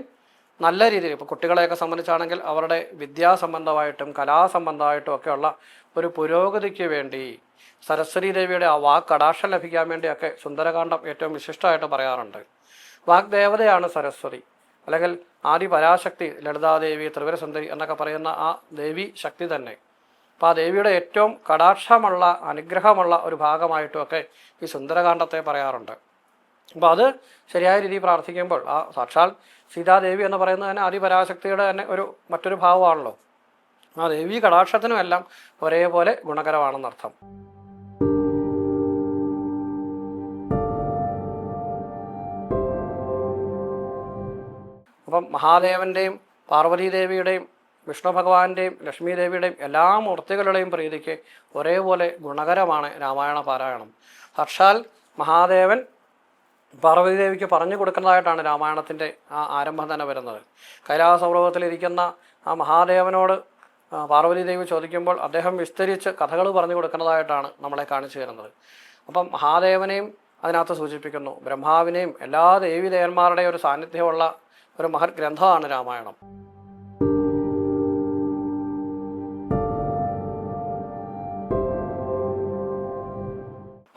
നല്ല രീതിയിൽ ഇപ്പോൾ കുട്ടികളെയൊക്കെ സംബന്ധിച്ചാണെങ്കിൽ അവരുടെ വിദ്യാസംബന്ധമായിട്ടും കലാസംബന്ധമായിട്ടും ഒക്കെയുള്ള ഒരു പുരോഗതിക്ക് വേണ്ടി സരസ്വതി ദേവിയുടെ ആ വാക്ക് കടാക്ഷം ലഭിക്കാൻ വേണ്ടിയൊക്കെ സുന്ദരകാന്ഡം ഏറ്റവും വിശിഷ്ടമായിട്ട് പറയാറുണ്ട്. വാഗ്ദേവതയാണ് സരസ്വതി. അല്ലെങ്കിൽ ആദി പരാശക്തി ലളിതാദേവി ത്രിപുരസുന്ദരി എന്നൊക്കെ പറയുന്ന ആ ദേവി ശക്തി തന്നെ. അപ്പോൾ ആ ദേവിയുടെ ഏറ്റവും കടാക്ഷമുള്ള അനുഗ്രഹമുള്ള ഒരു ഭാഗമായിട്ടുമൊക്കെ ഈ സുന്ദരകാന്ഡത്തെ പറയാറുണ്ട്. അപ്പോൾ അത് ശരിയായ രീതിയിൽ പ്രാർത്ഥിക്കുമ്പോൾ ആ സാക്ഷാൽ സീതാദേവി എന്ന് പറയുന്നത് തന്നെ ആദിപരാശക്തിയുടെ തന്നെ ഒരു മറ്റൊരു ഭാവമാണല്ലോ. ആ ദേവി കടാക്ഷത്തിനും എല്ലാം ഒരേപോലെ ഗുണകരമാണെന്നർത്ഥം അപ്പം മഹാദേവന്റെയും പാർവതീദേവിയുടെയും വിഷ്ണു ഭഗവാന്റെയും ലക്ഷ്മി ദേവിയുടെയും എല്ലാ മൂർത്തികളുടെയും പ്രീതിക്ക് ഒരേപോലെ ഗുണകരമാണ് രാമായണ പാരായണം. സാക്ഷാൽ മഹാദേവൻ പാർവതി ദേവിക്ക് പറഞ്ഞു കൊടുക്കുന്നതായിട്ടാണ് രാമായണത്തിന്റെ ആ ആരംഭം തന്നെ വരുന്നത്. കൈലാസപർവതത്തിലിരിക്കുന്ന ആ മഹാദേവനോട് പാർവതി ദേവി ചോദിക്കുമ്പോൾ അദ്ദേഹം വിസ്തരിച്ച് കഥകൾ പറഞ്ഞു കൊടുക്കുന്നതായിട്ടാണ് നമ്മളെ കാണിച്ചു തരുന്നത്. അപ്പം മഹാദേവനെയും അതിനകത്ത് സൂചിപ്പിക്കുന്നു ബ്രഹ്മാവിനെയും എല്ലാ ദേവിദേവന്മാരുടെയും ഒരു സാന്നിധ്യമുള്ള ഒരു മഹത് ഗ്രന്ഥമാണ് രാമായണം.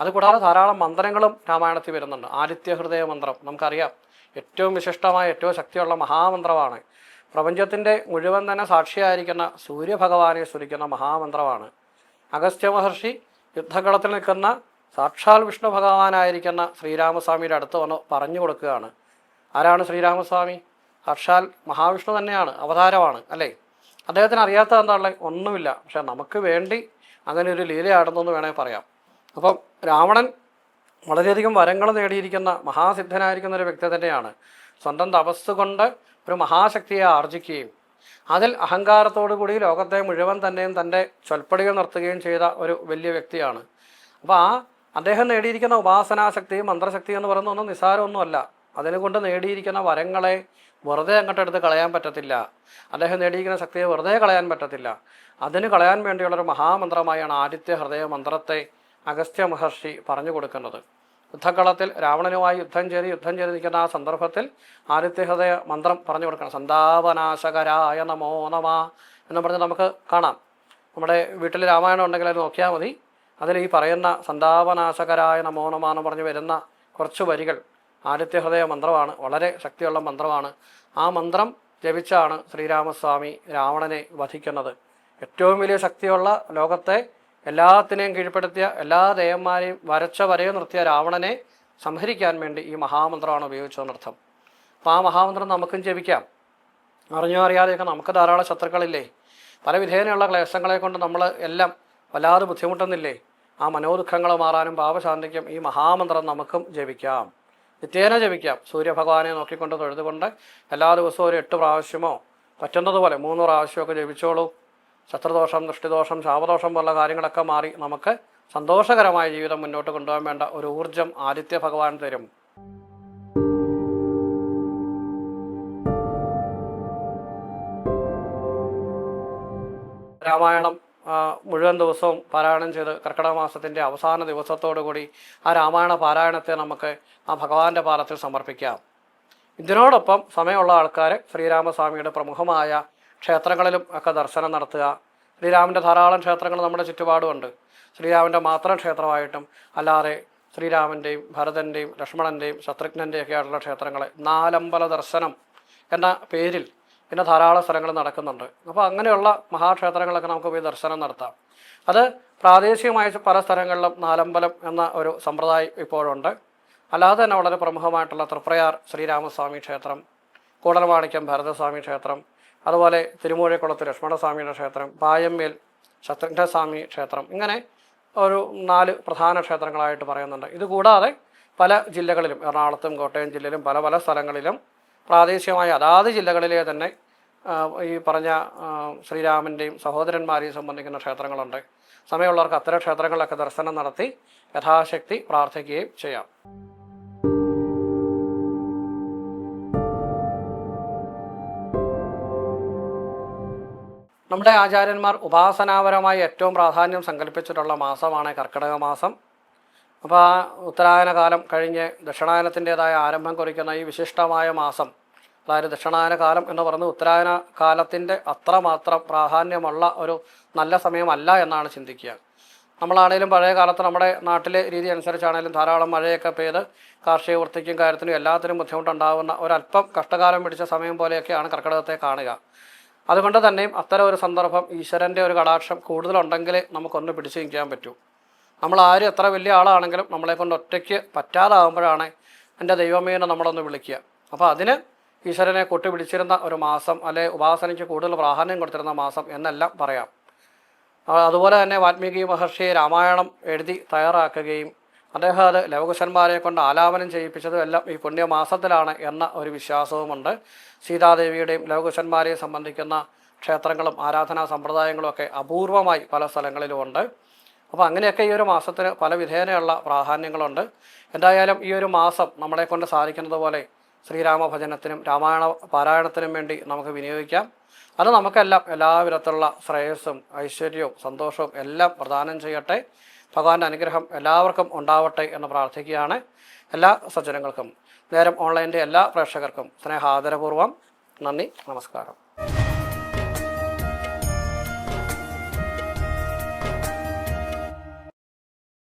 അതുകൂടാതെ ധാരാളം മന്ത്രങ്ങളും രാമായണത്തിൽ വരുന്നുണ്ട്. ആദിത്യ ഹൃദയ മന്ത്രം. നമുക്കറിയാം ഏറ്റവും വിശിഷ്ടമായ ഏറ്റവും ശക്തിയുള്ള മഹാമന്ത്രമാണ്. പ്രപഞ്ചത്തിന്റെ മുഴുവൻ തന്നെ സാക്ഷിയായിരിക്കുന്ന സൂര്യഭഗവാനെ സ്തുതിക്കുന്ന മഹാമന്ത്രമാണ്. അഗസ്ത്യ മഹർഷി യുദ്ധകളത്തിൽ നിൽക്കുന്ന സാക്ഷാൽ വിഷ്ണു ഭഗവാനായിരിക്കുന്ന ശ്രീരാമസ്വാമിയുടെ അടുത്ത് വന്ന് പറഞ്ഞു കൊടുക്കുകയാണ്. ആരാണ് ശ്രീരാമസ്വാമി? സാക്ഷാൽ മഹാവിഷ്ണു തന്നെയാണ് അവതാരമാണ് അല്ലേ? അദ്ദേഹത്തിന് അറിയാത്ത എന്താണല്ലേ ഒന്നുമില്ല. പക്ഷെ നമുക്ക് വേണ്ടി അങ്ങനെ ഒരു ലീലയാടുന്നു വേണമെങ്കിൽ പറയാം. അപ്പം രാവണൻ വളരെയധികം വരങ്ങൾ നേടിയിരിക്കുന്ന മഹാസിദ്ധനായിരിക്കുന്ന ഒരു വ്യക്തി തന്നെയാണ്. സ്വന്തം തപസ് കൊണ്ട് ഒരു മഹാശക്തിയെ ആർജിക്കുകയും അതിൽ അഹങ്കാരത്തോടു കൂടി ലോകത്തെ മുഴുവൻ തന്നെയും തന്റെ ചൊൽപ്പടികൾ നിർത്തുകയും ചെയ്ത ഒരു വലിയ വ്യക്തിയാണ്. അപ്പോൾ ആ അദ്ദേഹം നേടിയിരിക്കുന്ന ഉപാസനാശക്തി മന്ത്രശക്തി എന്ന് പറയുന്ന ഒന്നും നിസ്സാരമൊന്നുമല്ല. അതിനെക്കൊണ്ട് നേടിയിരിക്കുന്ന വരങ്ങളെ വെറുതെ അങ്ങോട്ട് എടുത്ത് കളയാൻ പറ്റത്തില്ല. അദ്ദേഹം നേടിയിരിക്കുന്ന ശക്തിയെ വെറുതെ കളയാൻ പറ്റത്തില്ല. അതിന് കളയാൻ വേണ്ടിയുള്ളൊരു മഹാമന്ത്രമായാണ് ആദിത്യ ഹൃദയ മന്ത്രത്തെ അഗസ്ത്യ മഹർഷി പറഞ്ഞു കൊടുക്കുന്നത്. യുദ്ധക്കളത്തിൽ രാവണനുമായി യുദ്ധം ചെയ്ത് യുദ്ധം ചെയ്ത് നിൽക്കുന്ന ആ സന്ദർഭത്തിൽ ആദിത്യ ഹൃദയ മന്ത്രം പറഞ്ഞു കൊടുക്കണം. സന്താപനാശകരായ നമോ നമ എന്ന് പറഞ്ഞ് നമുക്ക് കാണാം. നമ്മുടെ വീട്ടിൽ രാമായണം ഉണ്ടെങ്കിൽ അത് നോക്കിയാൽ മതി. അതിൽ ഈ പറയുന്ന സന്താപനാശകരായ നമോ നമ എന്ന് പറഞ്ഞ് വരുന്ന കുറച്ച് വരികൾ ആദിത്യ ഹൃദയ മന്ത്രമാണ്. വളരെ ശക്തിയുള്ള മന്ത്രമാണ്. ആ മന്ത്രം ജപിച്ചാണ് ശ്രീരാമസ്വാമി രാവണനെ വധിക്കുന്നത്. ഏറ്റവും വലിയ ശക്തിയുള്ള ലോകത്തെ എല്ലാത്തിനെയും കീഴ്പ്പെടുത്തിയ എല്ലാ ദേവന്മാരെയും വരച്ച വരയെ നിർത്തിയ രാവണനെ സംഹരിക്കാൻ വേണ്ടി ഈ മഹാമന്ത്രമാണ് ഉപയോഗിച്ചതെന്നർത്ഥം അപ്പം ആ മഹാമന്ത്രം നമുക്കും ജപിക്കാം. അറിഞ്ഞോ അറിയാതെയൊക്കെ നമുക്ക് ധാരാളം ശത്രുക്കളില്ലേ? പല വിധേനയുള്ള ക്ലേശങ്ങളെ കൊണ്ട് നമ്മൾ എല്ലാം വല്ലാതെ ബുദ്ധിമുട്ടുന്നില്ലേ? ആ മനോദുഃഖങ്ങൾ മാറാനും പാപശാന്തിക്കും ഈ മഹാമന്ത്രം നമുക്കും ജപിക്കാം. നിത്യേന ജപിക്കാം. സൂര്യഭഗവാനെ നോക്കിക്കൊണ്ട് തൊഴുതുകൊണ്ട് എല്ലാ ദിവസവും ഒരു എട്ട് പ്രാവശ്യമോ പറ്റുന്നതുപോലെ മൂന്ന് പ്രാവശ്യമൊക്കെ ജപിച്ചോളൂ. ശത്രുദോഷം ദൃഷ്ടിദോഷം ശാപദോഷം പോലുള്ള കാര്യങ്ങളൊക്കെ മാറി നമുക്ക് സന്തോഷകരമായ ജീവിതം മുന്നോട്ട് കൊണ്ടുപോകാൻ വേണ്ട ഒരു ഊർജം ആദിത്യ ഭഗവാൻ തരും. രാമായണം മുഴുവൻ ദിവസവും പാരായണം ചെയ്ത് കർക്കിടക മാസത്തിന്റെ അവസാന ദിവസത്തോടുകൂടി ആ രാമായണ പാരായണത്തെ നമുക്ക് ആ ഭഗവാന്റെ പാദത്തിൽ സമർപ്പിക്കാം. ഇതിനോടൊപ്പം സമയമുള്ള ആൾക്കാർ ശ്രീരാമസ്വാമിയുടെ പ്രമുഖമായ ക്ഷേത്രങ്ങളിലും ഒക്കെ ദർശനം നടത്തുക. ശ്രീരാമന്റെ ധാരാളം ക്ഷേത്രങ്ങൾ നമ്മുടെ ചുറ്റുപാടുമുണ്ട്. ശ്രീരാമന്റെ മാത്രം ക്ഷേത്രമായിട്ടും അല്ലാതെ ശ്രീരാമന്റെയും ഭരതന്റെയും ലക്ഷ്മണന്റെയും ശത്രുഘ്നന്റെയും ഒക്കെ ആയിട്ടുള്ള ക്ഷേത്രങ്ങളെ നാലമ്പല ദർശനം എന്ന പേരിൽ പിന്നെ ധാരാളം സ്ഥലങ്ങൾ നടക്കുന്നുണ്ട്. അപ്പോൾ അങ്ങനെയുള്ള മഹാക്ഷേത്രങ്ങളൊക്കെ നമുക്ക് പോയി ദർശനം നടത്താം. അത് പ്രാദേശികമായ പല സ്ഥലങ്ങളിലും നാലമ്പലം എന്ന ഒരു സമ്പ്രദായം ഇപ്പോഴുണ്ട്. അല്ലാതെ തന്നെ വളരെ പ്രമുഖമായിട്ടുള്ള തൃപ്രയാർ ശ്രീരാമസ്വാമി ക്ഷേത്രം കൂടൽമാണിക്യം ഭരതസ്വാമി ക്ഷേത്രം അതുപോലെ തിരുമൂഴിക്കുളത്ത് ലക്ഷ്മണസ്വാമിയുടെ ക്ഷേത്രം പായമ്മേൽ ശത്രുഘ്നസ്വാമി ക്ഷേത്രം ഇങ്ങനെ ഒരു നാല് പ്രധാന ക്ഷേത്രങ്ങളായിട്ട് പറയുന്നുണ്ട്. ഇതുകൂടാതെ പല ജില്ലകളിലും എറണാകുളത്തും കോട്ടയം ജില്ലയിലും പല പല സ്ഥലങ്ങളിലും പ്രാദേശികമായ അതാത് ജില്ലകളിലെ തന്നെ ഈ പറഞ്ഞ ശ്രീരാമന്റെയും സഹോദരന്മാരെയും സംബന്ധിക്കുന്ന ക്ഷേത്രങ്ങളുണ്ട്. സമയമുള്ളവർക്ക് അത്തരം ക്ഷേത്രങ്ങളിലൊക്കെ ദർശനം നടത്തി യഥാശക്തി പ്രാർത്ഥിക്കുകയും ചെയ്യാം. നമ്മുടെ ആചാര്യന്മാർ ഉപാസനാപരമായി ഏറ്റവും പ്രാധാന്യം സങ്കല്പിച്ചിട്ടുള്ള മാസമാണ് കർക്കിടക മാസം. അപ്പോൾ ആ ഉത്തരായന കാലം കഴിഞ്ഞ് ദക്ഷിണായനത്തിന്റെതായ ആരംഭം കുറിക്കുന്ന ഈ വിശിഷ്ടമായ മാസം അതായത് ദക്ഷിണായന കാലം എന്ന് പറയുന്നത് ഉത്തരായന കാലത്തിന്റെ അത്രമാത്രം പ്രാധാന്യമുള്ള ഒരു നല്ല സമയമല്ല എന്നാണ് ചിന്തിക്കുക. നമ്മളാണേലും പഴയ കാലത്ത് നമ്മുടെ നാട്ടിലെ രീതി അനുസരിച്ചാണേലും ധാരാളം മഴയൊക്കെ പെയ്ത് കാർഷിക വൃത്തിക്കും കാര്യത്തിനും എല്ലാത്തിനും ബുദ്ധിമുട്ടുണ്ടാകുന്ന ഒരല്പം കഷ്ടകാലം പിടിച്ച സമയം പോലെയൊക്കെയാണ് കർക്കിടകത്തെ കാണുക. അതുകൊണ്ട് തന്നെയും അത്തരം ഒരു സന്ദർഭം ഈശ്വരന്റെ ഒരു കടാക്ഷം കൂടുതലുണ്ടെങ്കിൽ നമുക്കൊന്ന് പിടിച്ചു നിൽക്കാൻ പറ്റൂ. നമ്മൾ ആരും എത്ര വലിയ ആളാണെങ്കിലും നമ്മളെ കൊണ്ട് ഒറ്റയ്ക്ക് പറ്റാതാകുമ്പോഴാണ് എന്റെ ദൈവമേനെ നമ്മളൊന്ന് വിളിക്കുക. അപ്പോൾ അതിന് ഈശ്വരനെ കൊട്ടിപിടിച്ചിരുന്ന ഒരു മാസം അല്ലെ ഉപാസനയ്ക്ക് കൂടുതൽ പ്രാധാന്യം കൊടുത്തിരുന്ന മാസം എന്നെല്ലാം പറയാം. അതുപോലെ തന്നെ വാൽമീകി മഹർഷി രാമായണം എഴുതി തയ്യാറാക്കുകയും അദ്ദേഹം അത് ലവകുശന്മാരെ കൊണ്ട് ആലാപനം ചെയ്യിപ്പിച്ചതും എല്ലാം ഈ പുണ്യമാസത്തിലാണ് എന്ന ഒരു വിശ്വാസവുമുണ്ട്. സീതാദേവിയുടെയും ലവകുശന്മാരെയും സംബന്ധിക്കുന്ന ക്ഷേത്രങ്ങളും ആരാധനാ സമ്പ്രദായങ്ങളും ഒക്കെ അപൂർവമായി പല സ്ഥലങ്ങളിലുമുണ്ട്. അപ്പോൾ അങ്ങനെയൊക്കെ ഈ ഒരു മാസത്തിന് പല വിധേനയുള്ള പ്രാധാന്യങ്ങളുണ്ട്. എന്തായാലും ഈ ഒരു മാസം നമ്മളെ കൊണ്ട് സാധിക്കുന്നത് പോലെ ശ്രീരാമ ഭജനത്തിനും രാമായണ പാരായണത്തിനും വേണ്ടി നമുക്ക് വിനിയോഗിക്കാം. അത് നമുക്കെല്ലാം എല്ലാവിധത്തിലുള്ള ശ്രേയസ്സും ഐശ്വര്യവും സന്തോഷവും എല്ലാം പ്രദാനം ചെയ്യട്ടെ. ഭഗവാന്റെ അനുഗ്രഹം എല്ലാവർക്കും ഉണ്ടാവട്ടെ എന്ന് പ്രാർത്ഥിക്കുകയാണ് എല്ലാ സജ്ജനങ്ങൾക്കും. നേരം ഓൺലൈന്റെ എല്ലാ പ്രേക്ഷകർക്കും സ്നേഹാദരപൂർവം നന്ദി നമസ്കാരം.